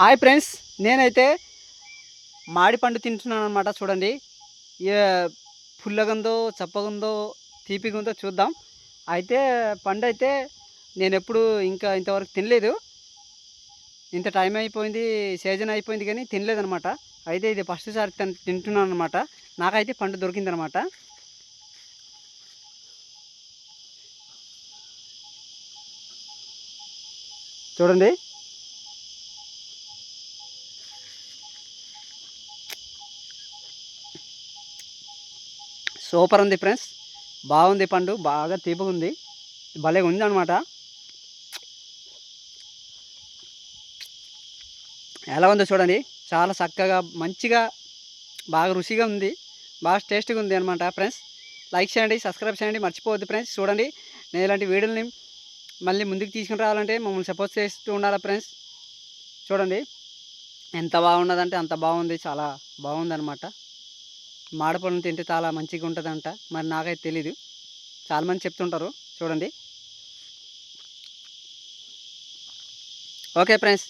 Hi friends నేనైతే మాడి పండు తింటున్నాను అనమాట చూడండి. ఏ చప్పగుందో ఉందో తీపిగా ఉందో చూద్దాం. అయితే పండు అయితే నేను ఎప్పుడు ఇంకా ఇంతవరకు తినలేదు. ఇంత టైం అయిపోయింది సీజన్ అయిపోయింది కానీ తినలేదనమాట అయితే ఇది ఫస్ట్ సారి తింటున్నాను అనమాట నాకైతే పండు దొరికిందనమాట చూడండి. సూపర్ ఉంది ఫ్రెండ్స్. బాగుంది పండు బాగా తీపిగా ఉంది భలే ఉంది అనమాట ఎలా ఉందో చూడండి. చాలా చక్కగా మంచిగా బాగా రుచిగా ఉంది. బాగా టేస్ట్గా ఉంది అనమాట ఫ్రెండ్స్. లైక్ చేయండి సబ్స్క్రైబ్ చేయండి మర్చిపోవద్దు ఫ్రెండ్స్. చూడండి నేను ఇలాంటి వీడియోని మళ్ళీ ముందుకు తీసుకుని రావాలంటే మమ్మల్ని సపోర్ట్ చేస్తూ ఉండాలి ఫ్రెండ్స్. చూడండి ఎంత బాగున్నదంటే అంత బాగుంది చాలా బాగుంది అనమాట తింటే చాలా మంచిగా ఉంటుందంట. మరి నాకైతే తెలీదు. చాలామంది చెప్తుంటారు. చూడండి. Okay friends.